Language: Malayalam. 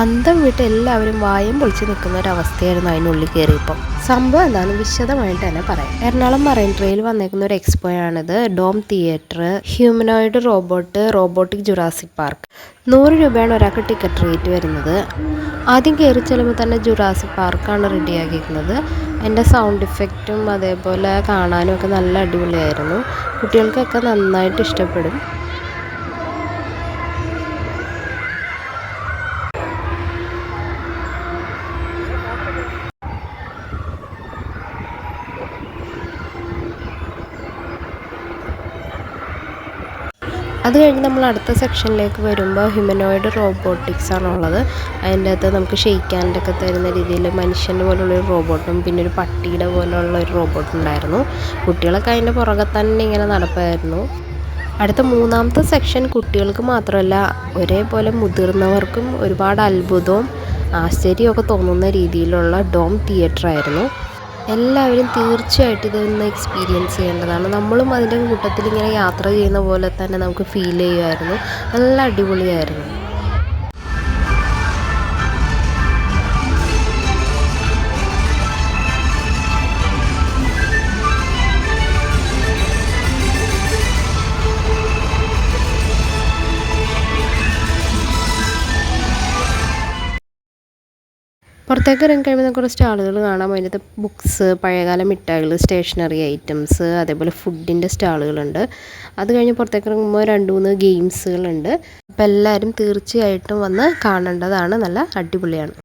അന്തം വിട്ട് എല്ലാവരും വായം പൊളിച്ച് നിൽക്കുന്ന ഒരു അവസ്ഥയായിരുന്നു അതിനുള്ളിൽ കയറിയപ്പോൾ സംഭവം എന്താണെന്ന് വിശദമായിട്ട് തന്നെ പറയാം. എറണാകുളം മറൈൻ ട്രെയിൽ വന്നേക്കുന്ന ഒരു എക്സ്പോ ആണിത്. Dome theatre humanoid robot robotic Jurassic Park. നൂറ് രൂപയാണ് ഒരാൾക്ക് ടിക്കറ്റ് റേറ്റ് വരുന്നത്. ആദ്യം കയറി ചെല്ലുമ്പോൾ തന്നെ ജുറാസിക് പാർക്കാണ് റെഡിയാക്കിയിരിക്കുന്നത്. എന്റെ സൗണ്ട് ഇഫക്റ്റും അതേപോലെ കാണാനും ഒക്കെ നല്ല അടിപൊളിയായിരുന്നു. കുട്ടികൾക്കൊക്കെ നന്നായിട്ട് ഇഷ്ടപ്പെടും. അത് കഴിഞ്ഞ് നമ്മൾ അടുത്ത സെക്ഷനിലേക്ക് വരുമ്പോൾ ഹ്യൂമനോയിഡ് റോബോട്ടിക്സ് ആണുള്ളത്. അതിന്റെ അകത്ത് നമുക്ക് ഷെയ്ക്കാനൊക്കെ തരുന്ന രീതിയിൽ മനുഷ്യന്റെ പോലുള്ള ഒരു റോബോട്ടും പിന്നെ ഒരു പട്ടിയുടെ പോലുള്ള ഒരു റോബോട്ട് ഉണ്ടായിരുന്നു. കുട്ടികളൊക്കെ അതിന്റെ പുറകെ തന്നെ ഇങ്ങനെ നടപ്പായിരുന്നു. അടുത്ത മൂന്നാമത്തെ സെക്ഷൻ കുട്ടികൾക്ക് മാത്രമല്ല ഒരേപോലെ മുതിർന്നവർക്കും ഒരുപാട് അത്ഭുതവും ആശ്ചര്യമൊക്കെ തോന്നുന്ന രീതിയിലുള്ള ഡോം തിയേറ്റർ ആയിരുന്നു. എല്ലാവരും തീർച്ചയായിട്ടും ഇതൊന്ന് എക്സ്പീരിയൻസ് ചെയ്യേണ്ടതാണ്. നമ്മളും അതിന്റെ കൂട്ടത്തിൽ ഇങ്ങനെ യാത്ര ചെയ്യുന്ന പോലെ തന്നെ നമുക്ക് ഫീൽ ചെയ്യുമായിരുന്നു. നല്ല അടിപൊളിയായിരുന്നു. പുറത്തേക്ക് ഇറങ്ങി കഴിയുമ്പോൾ കുറച്ച് സ്റ്റാളുകൾ കാണാം. അതിനകത്ത് ബുക്സ് പഴയകാല മിഠായികൾ സ്റ്റേഷനറി ഐറ്റംസ് അതേപോലെ ഫുഡിന്റെ സ്റ്റാളുകളുണ്ട്. അത് കഴിഞ്ഞ് പുറത്തേക്ക് ഇറങ്ങുമ്പോൾ രണ്ട് മൂന്ന് ഗെയിംസുകളുണ്ട്. അപ്പോൾ എല്ലാവരും തീർച്ചയായിട്ടും വന്ന് കാണേണ്ടതാണ്. നല്ല അടിപൊളിയാണ്.